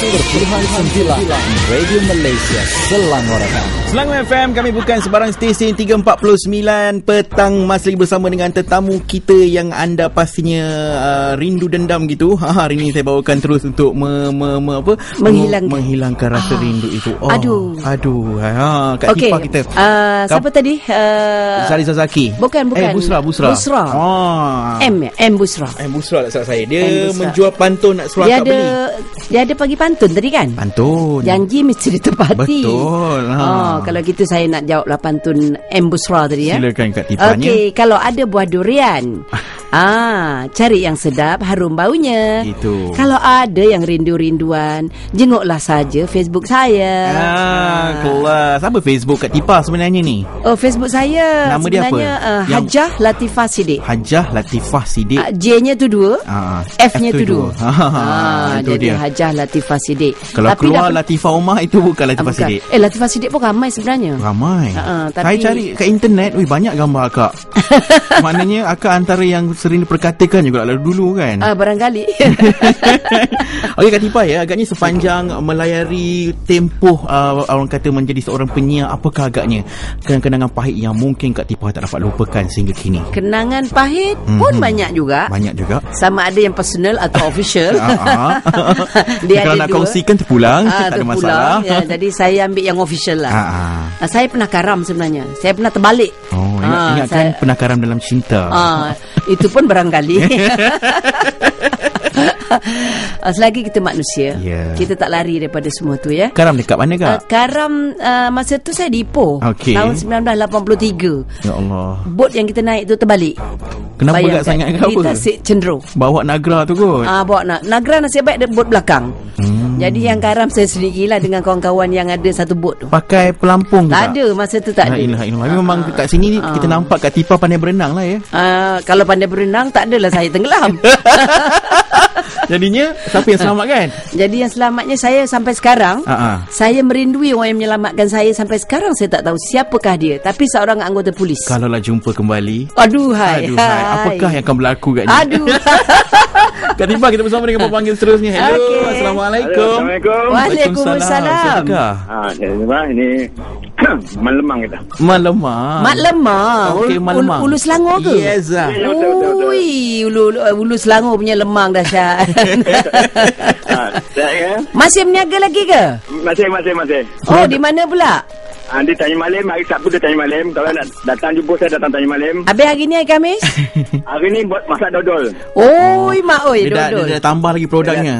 101.9 Radio Malaysia Selangor FM. Selangor FM kami bukan sebarang stesen 349 petang masih lagi bersama dengan tetamu kita yang anda pastinya uh, rindu dendam gitu. Ha hari ini saya bawakan terus untuk me, me, me, apa? Menghilangkan. menghilangkan rasa Ah. rindu itu. Oh, Aduh. Aduh. Ha kat Okey. tipa kita. Uh, siapa Kap- tadi? Uh, Zaliza Zaki. Bukan, bukan. Eh Busra, Busra. Busra. Oh. M ya? M Busra. M Busra tak salah saya. Dia menjual pantun nak suruh Dia ada beli. dia ada pagi pantun tadi kan? Pantun. Janji mesti ditepati. Betul, ha. Oh, kalau gitu saya nak jawablah pantun M Busra tadi ya. Silakan kat tipanya. Okey, kalau ada buah durian. ah, cari yang sedap, harum baunya. Itu. Kalau ada yang rindu-rinduan, jenguklah saja Facebook saya. Ah, kelas. Apa Facebook kat Tipa sebenarnya ni? Oh, Facebook saya Nama dia apa? uh, Yang- Hajah Latifah Sidik. Hajah Latifah Sidik. Uh, J-nya tu dua, Ah, F-nya tu dua. Ah, itu jadi dia. Hajah Latifah Sidik. Kalau Tapi keluar dah- Latifah Omar itu bukan Ah, Latifah bukan. Sidik. Eh, Latifah Sidik pun ramai sebenarnya. Ramai. Ah, ah, Saya tapi- cari kat internet, wih banyak gambar akak. Maknanya akak antara yang sering diperkatakan juga lalu dulu kan. Ah, barangkali. Okey Kak Tipa ya, agaknya sepanjang melayari tempoh uh, orang kata menjadi seorang penyiar, apakah agaknya kenangan-kenangan pahit yang mungkin Kak Tipa tak dapat lupakan sehingga kini? Kenangan pahit pun Mhm. banyak juga. Banyak juga. Sama ada yang personal atau official. Ah. Dia Kalau ada nak dua. kongsikan terpulang, Ah, tak ada terpulang. masalah. Ya, jadi saya ambil yang official lah. Ah, ah. Ah, saya pernah karam sebenarnya. Saya pernah terbalik. Oh, ingat, Ah, ingatkan saya- pernah karam dalam cinta. Ah, itu pun barangkali. Ah, Selagi kita manusia, Ya. kita tak lari daripada semua tu ya. Karam dekat mana kak? Uh, karam uh, masa tu saya di Ipoh Okey. tahun 1983. ya Allah. Bot yang kita naik tu terbalik. Kenapa Bayangkan, berat sangat ke Di? Tasik Cendro. Bawa Nagra tu kot. Ah, bawa nak. Nagra nasib baik ada bot belakang. Hmm. Jadi yang karam saya sendirilah dengan kawan-kawan yang ada satu bot tu. Pakai pelampung ke Tak ada masa tu tak La ada. illallah. Memang kat sini kita nampak kat Tipa pandai berenang lah ya. Ah, kalau pandai berenang tak adalah saya tenggelam. Jadinya siapa yang selamatkan? Jadi yang selamatnya saya sampai sekarang. Ah, ah. Saya merindui orang yang menyelamatkan saya sampai sekarang saya tak tahu siapakah dia tapi seorang anggota polis. Kalaulah jumpa kembali. Aduh hai. Aduh, hai. Apakah yang akan berlaku kat ni? Aduh. Kat Tipa kita bersama dengan pemanggil seterusnya. Hello. Okey. Assalamualaikum. Assalamualaikum. Waalaikumsalam. Ha, saya apa ini Malemang kita. Malemah. Mak lemah. Okey, Mak Lemah. Ulu, ulu Selangor ke? Yes. ah. Ui, ulu, ulu, ulu Selangor punya lemang dahsyat. Ha, saya ya. Masih berniaga lagi ke? Masih masih masih. Oh, di mana pula? Ha, dia tanya malam, hari Sabtu dia tanya malam. Kalau nak datang jumpa saya datang tanya malam. Habis hari ni hari Khamis? Hari ni buat masak dodol. Oi, mak oi, Dia dah, dia dodol. dah tambah lagi produknya.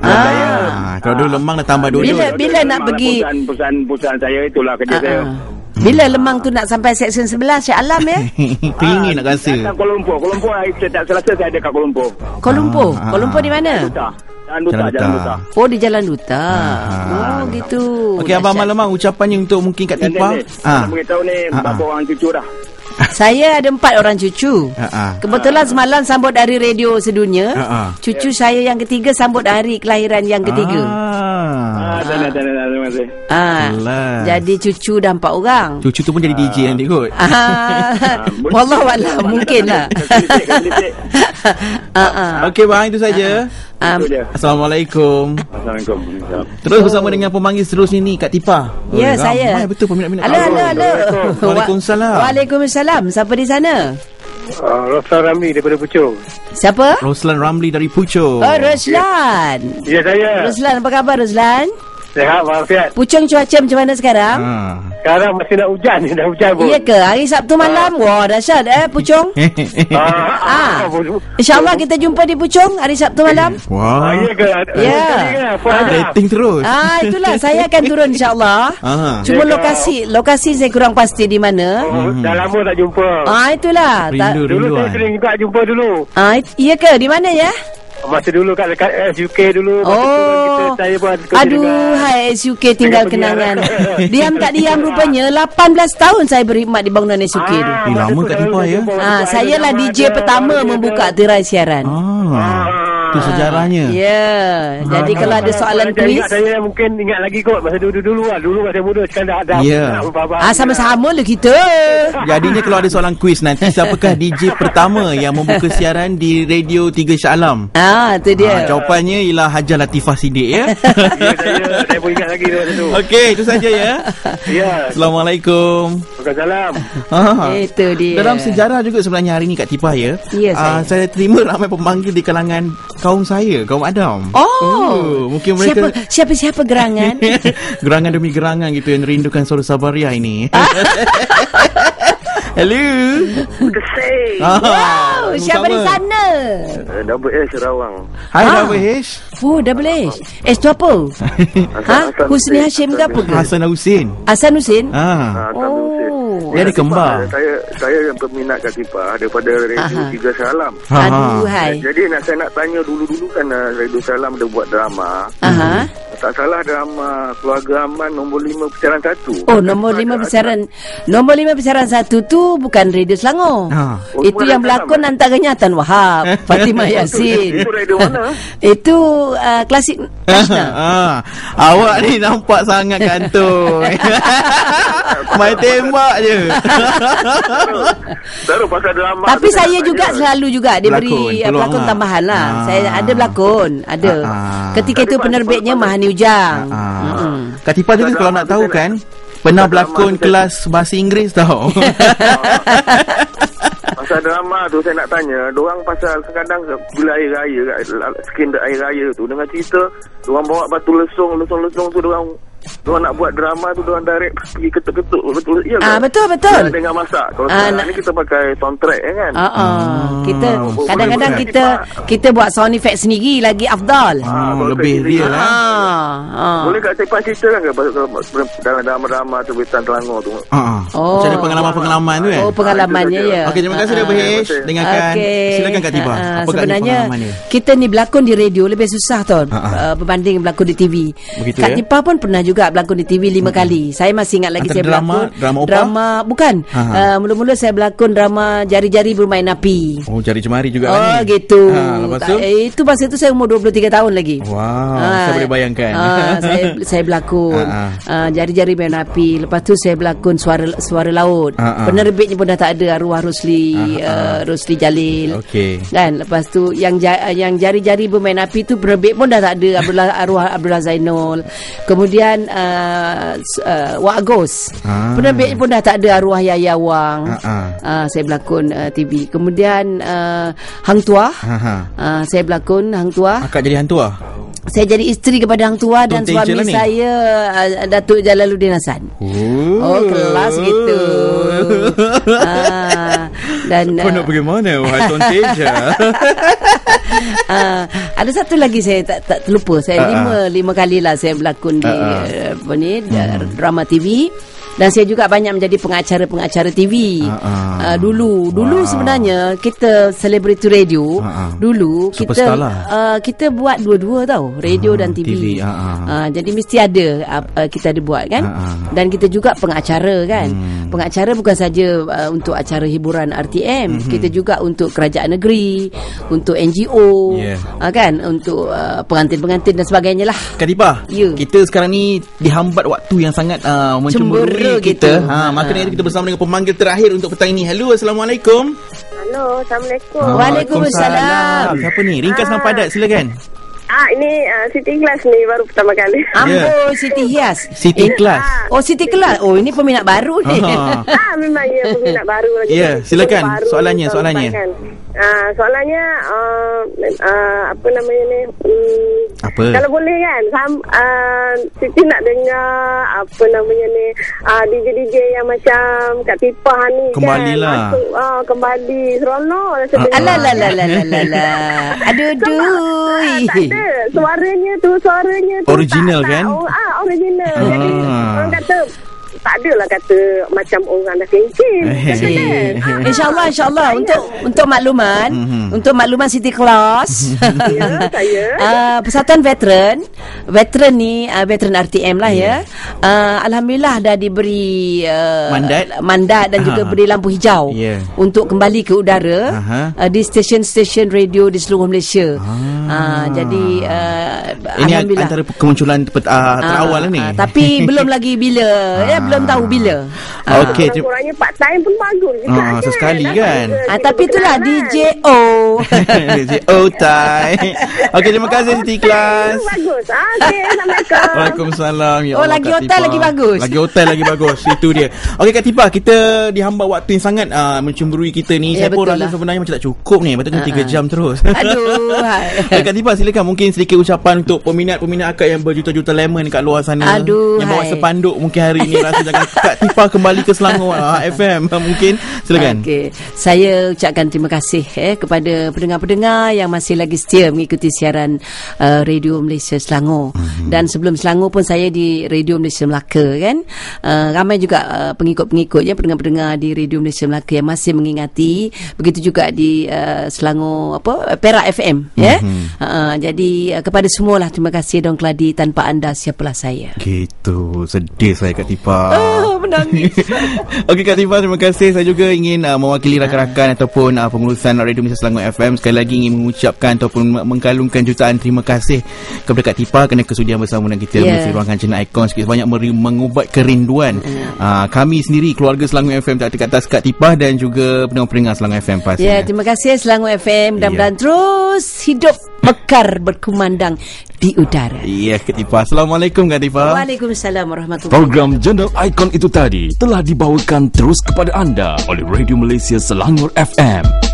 Ah. Kalau dulu lemang dah tambah dodol. Bila- bila nak pergi- perusahaan, perusahaan saya itulah kerja Ah, saya. ah. Bila lemang tu nak sampai section 11 Syah Alam ya? Teringin nak rasa. Datang Kuala Lumpur. Kuala Lumpur hari setiap Selasa saya ada kat Kuala Lumpur. Kuala Lumpur. Ah, Kuala Lumpur di mana? Jalan Duta, Jalan Jalan Duta. Duta. Oh, di Jalan Duta. Ah. Oh, gitu. Okey Abang. Malemang ucapannya untuk mungkin kat Tipa. ni, Ah. nak beritahu ni Ah, berapa orang cucu dah. Saya ada empat orang cucu. Ah, ah. Kebetulan semalam sambut hari radio sedunia. Ah, ah. Cucu saya yang ketiga sambut hari kelahiran yang ketiga. Ah. Ah, terima kasih. Ah. Jadi cucu dah empat orang. Cucu tu pun jadi DJ nanti kot. Ah. Wallahualam mungkin lah. Kelisik, kelisik. Ah, ah. Okey bang itu saja. Je. Assalamualaikum. Assalamualaikum. Terus bersama dengan pemanggil seterusnya ni Kak Tipa. Ya, Oh, saya. Ramai betul peminat-peminat. Halo, halo, halo. Waalaikumsalam. Wa- Waalaikumsalam. Siapa di sana? Uh, Roslan Ramli daripada Puchong. Siapa? Roslan Ramli dari Pucuk. Oh, Roslan. Ya saya. Roslan, apa khabar Roslan? Sehat walafiat. Pucung cuaca macam mana sekarang? Ha. Sekarang masih nak hujan ni, dah hujan pun. Iya ke? Hari Sabtu malam? Wah, dahsyat eh, Pucung. Ah. Ah, InsyaAllah kita jumpa di Pucung hari Sabtu malam. Ah, Wah. ya ke? Ya. Rating terus. Ah, itulah. Saya akan turun insyaAllah. Ah. Cuma Ya lokasi lokasi saya kurang pasti di mana. Oh, dah lama tak jumpa. Ah, itulah. Tak, Rindu Dulu saya rinduan. sering juga jumpa dulu. ah, it- iya ke? Di mana ya? Masa dulu kat dekat SUK dulu. Masa tu kan kita, Oh. saya pun Aduh, dengan- hai SUK tinggal kenangan. diam tak diam rupanya 18 tahun saya berkhidmat di bangunan SUK tu. Ah, Eh, lama tu kat saya ya? Ah, saya lah DJ pertama ada- membuka tirai siaran. Ah. Ah. Tu Itu sejarahnya. Ya. Jadi kalau ada soalan saya kuis. ingat, Saya mungkin ingat lagi kot Masa dulu-dulu lah Dulu masa muda Sekarang dah ada Ya. Ah sama-sama lah kita. Jadinya kalau ada soalan kuis nanti siapakah DJ pertama yang membuka siaran di Radio 3 Shah Alam? Ah, tu Yeah. dia. jawapannya ialah Hajar Latifah Sidik ya. Ya saya Saya pun ingat lagi tu Okey, itu saja ya. Ya Assalamualaikum. Waalaikumsalam Ha. Itu dia. Dalam sejarah juga sebenarnya hari ni Kak Tipah ya. Ya, Ah, saya. saya terima ramai pemanggil di kalangan kaum saya, kaum Adam. Oh, mungkin mereka siapa siapa siapa gerangan? gerangan demi gerangan gitu yang rindukan suara Sabaria ini. Hello. Kesih Ah, wow, siapa di sana? Double S Sarawang Hai Ah. Double H. Oh, double H. Eh, tu apa? ha? Husni Hashim ke apa ke? Hasan Husin. Hasan Husin? Ah. Oh. Dia ada kembar. Saya saya yang peminat Katifah daripada Radio Aha. Tiga Salam. Ha. Aduh, hai. Jadi nak saya nak tanya dulu-dulu kan uh, Radio Salam ada buat drama. Aha. Tak salah drama Keluarga Aman nombor 5 pecahan 1. Oh, nombor lima besaran Nombor lima besaran satu tu Bukan Radio Selangor Ha. Oh, Itu yang berlakon Selangor. Antaranya Tan Wahab Fatimah Yasin Itu radio mana? Itu uh, Klasik Nasional ah, awak ni nampak sangat kantor. Main tembak je. Baru pasal drama. Tapi tu saya juga tanya. selalu juga dia beri uh, pelakon lah. tambahan lah. Ah. Saya ada berlakon, ada. Ah. Ketika itu penerbitnya Mahani Ujang. Ah. Mm-mm. Kak Tipah juga kalau nak tahu kan Pernah Drama berlakon tu- kelas bahasa Inggeris tau Pasal drama tu saya nak tanya, orang pasal kadang bila air raya, skin air raya tu dengan cerita, orang bawa batu lesung, lesung-lesung tu orang Diorang nak buat drama tu Diorang direct pergi ketuk-ketuk Betul Ah, kan? betul, betul. Dia Dengan masak Kalau Ah, nak- ni kita pakai soundtrack ya kan Ah, ah. kita Oh, kadang-kadang boleh, kita kita buat sound effect sendiri lagi afdal. Oh, Ah, kalau lebih real lah Ah, ah. Boleh kat Cepat cerita kan ke dalam drama-drama tu Betan Selangor tu Ah, Oh. Macam mana pengalaman-pengalaman tu kan Oh, pengalamannya Ah, ya. Okey terima kasih Ah, ah. Dengarkan. Silakan Kak Ah, Apa sebenarnya kita ni berlakon di radio lebih susah tau Ah, ah. uh, berbanding berlakon di TV. Begitu, Kak ya? Tipah pun pernah juga berlakon di TV lima kali. Saya masih ingat lagi Antara saya drama- berlakon drama opera? drama bukan. Ah. Uh, mula-mula saya berlakon drama jari-jari bermain api. Oh cari cemari juga Oh kan ni gitu. ha, Lepas tu Tak, eh, itu masa tu saya umur 23 tahun lagi. Wow Ah, Saya boleh bayangkan ah, saya saya berlakon Ah, ah, jari-jari main api. Lepas tu saya berlakon suara suara laut. Ah. Penerbitnya pun dah tak ada arwah Rusli ah. uh, Rusli Jalil. Okey Kan lepas tu yang ja- yang jari-jari bermain api tu penerbit pun dah tak ada Abdullah arwah Abdullah Zainul. Kemudian uh, s- uh, Wak Agus. Ah. Penerbit pun dah tak ada arwah Yaya Wang. Ah, ah. Ah, saya berlakon uh, TV. Kemudian uh, Hang Tuah. ha, ha. Uh, saya berlakon Hang Tuah. Akak jadi hantu lah Saya jadi isteri kepada Hang Tuah dan Tun Teja suami lah saya uh, Datuk Jalaluddin Hasan. Oh, kelas gitu. ah, dan Kau nak pergi mana Wahai Tuan Teja Ah, ada satu lagi saya tak, tak terlupa. Saya Ah, lima lima kali lah saya berlakon di Ah, ah. uh, apa ni da- drama TV dan saya juga banyak menjadi pengacara-pengacara TV. Ah, ah. Uh, dulu dulu Wow. sebenarnya kita celebrity radio Ah, ah. dulu kita Superstar lah. uh, kita buat dua-dua tau, radio Ah, dan TV. TV, ah, ah. Ah, jadi mesti ada uh, uh, kita ada buat kan. Ah, ah. Dan kita juga pengacara kan. Hmm. Pengacara bukan saja uh, untuk acara hiburan RTM, Mhm. kita juga untuk kerajaan negeri, untuk NGO, Yeah. uh, kan, untuk uh, pengantin-pengantin dan sebagainya lah. Kak Tipah Ya. Kita sekarang ni Dihambat waktu yang sangat uh, Mencemburui Kita gitu. ha, Maka Ha. kita bersama dengan Pemanggil terakhir Untuk petang ini Hello Assalamualaikum Halo, Assalamualaikum. Oh. Waalaikumsalam. Siapa ni? Ringkas dan padat silakan Ah, ini uh, Siti Ikhlas ni baru pertama kali. Ambo Siti Hias. Siti Eh, Kelas Oh Siti Kelas. Oh ini peminat baru ni. Ha. ah, memang ya peminat baru lagi. Ya, silakan. Baru Soalannya, soalannya. kan. Ah, soalannya uh, uh, apa namanya ni? Um, Apa? Kalau boleh kan, sam, uh, Siti nak dengar apa namanya ni? Uh, DJ-DJ yang macam Kak Tipah ni Kembalilah. kan. Masuk, ah, kembali. Seronok rasa Ah, dengar. Alah la la la la la la. Aduh duy. Tak ada. Suaranya tu, suaranya tu. Original tak, kan? Tak, oh, ah, original. Jadi, Ah. orang kata, tak adalah kata macam orang dah kencing. Eh. Kata kan? Ah, InsyaAllah, insyaAllah. Untuk untuk makluman, Mhm. untuk makluman Siti Kelas. Ya, saya. Uh, Persatuan Veteran, veteran ni, uh, veteran RTM lah ya. Uh, Alhamdulillah dah diberi uh, Mandat? mandat dan juga beri lampu hijau Ya. untuk kembali ke udara Aha. uh, di stesen-stesen radio di seluruh Malaysia. Uh, jadi uh, Ini Alhamdulillah. antara kemunculan ah, terawal lah ni. Ah, tapi belum lagi bila. Ya, belum tahu bila. Ah, Okey, terima Kurang-kurangnya part time pun bagus juga Ah, sesekali kan? ada Ah, tapi itulah berkenalan. DJ O. DJ Otai. Okey, terima kasih Siti Kelas. Bagus. Ah, Okey, Assalamualaikum. Waalaikumsalam ya Oh, Allah, lagi Kak hotel lagi bagus. Lagi hotel lagi bagus Itu dia Okey Kak Tifa Kita dihamba waktu yang sangat uh, Mencemburui kita ni Ya, Saya pun rasa lah. sebenarnya Macam tak cukup ni Betul kan 3 jam terus Aduh, Kak Tifa silakan Mungkin sedikit ucapan Untuk peminat-peminat akak Yang berjuta-juta lemon Kat luar sana Aduh, Yang bawa sepanduk Mungkin hari ni Rasa jangan Kak Tifa kembali ke Selangor uh, FM Mungkin Silakan Okey, saya ucapkan terima kasih eh kepada pendengar-pendengar yang masih lagi setia mengikuti siaran uh, Radio Malaysia Selangor. Mm-hmm. Dan sebelum Selangor pun saya di Radio Malaysia Melaka kan. Uh, ramai juga uh, pengikut-pengikutnya pendengar-pendengar di Radio Malaysia Melaka yang masih mengingati. Begitu juga di uh, Selangor apa Perak FM ya. Mm-hmm. Uh, jadi uh, kepada semualah terima kasih Dong Keladi tanpa anda siapalah saya. Gitu Sedih saya Kak Tifa Oh, menangis. Okey Kak Tifa terima kasih Saya juga ingin uh, mewakili rakan-rakan Ataupun uh, pengurusan Radio Malaysia Selangor FM Sekali lagi ingin mengucapkan Ataupun me- mengkalungkan jutaan terima kasih Kepada Kak Tifa Kerana kesudian bersama dengan kita Ya. Mengisi ruangan channel Icon Sikit sebanyak meri- mengubat kerinduan uh, Kami sendiri Keluarga Selangor FM Tak atas Kak Tifa Dan juga pendengar-pendengar Selangor FM pasti Ya, terima kasih Selangor FM. Mudah-mudahan Ya. terus hidup mekar berkumandang di udara. Ya Kak Tifa Assalamualaikum Kak Tifa Waalaikumsalam warahmatullahi Program Jendel Icon itu tadi telah dibawakan terus kepada anda oleh Radio Malaysia Selangor FM.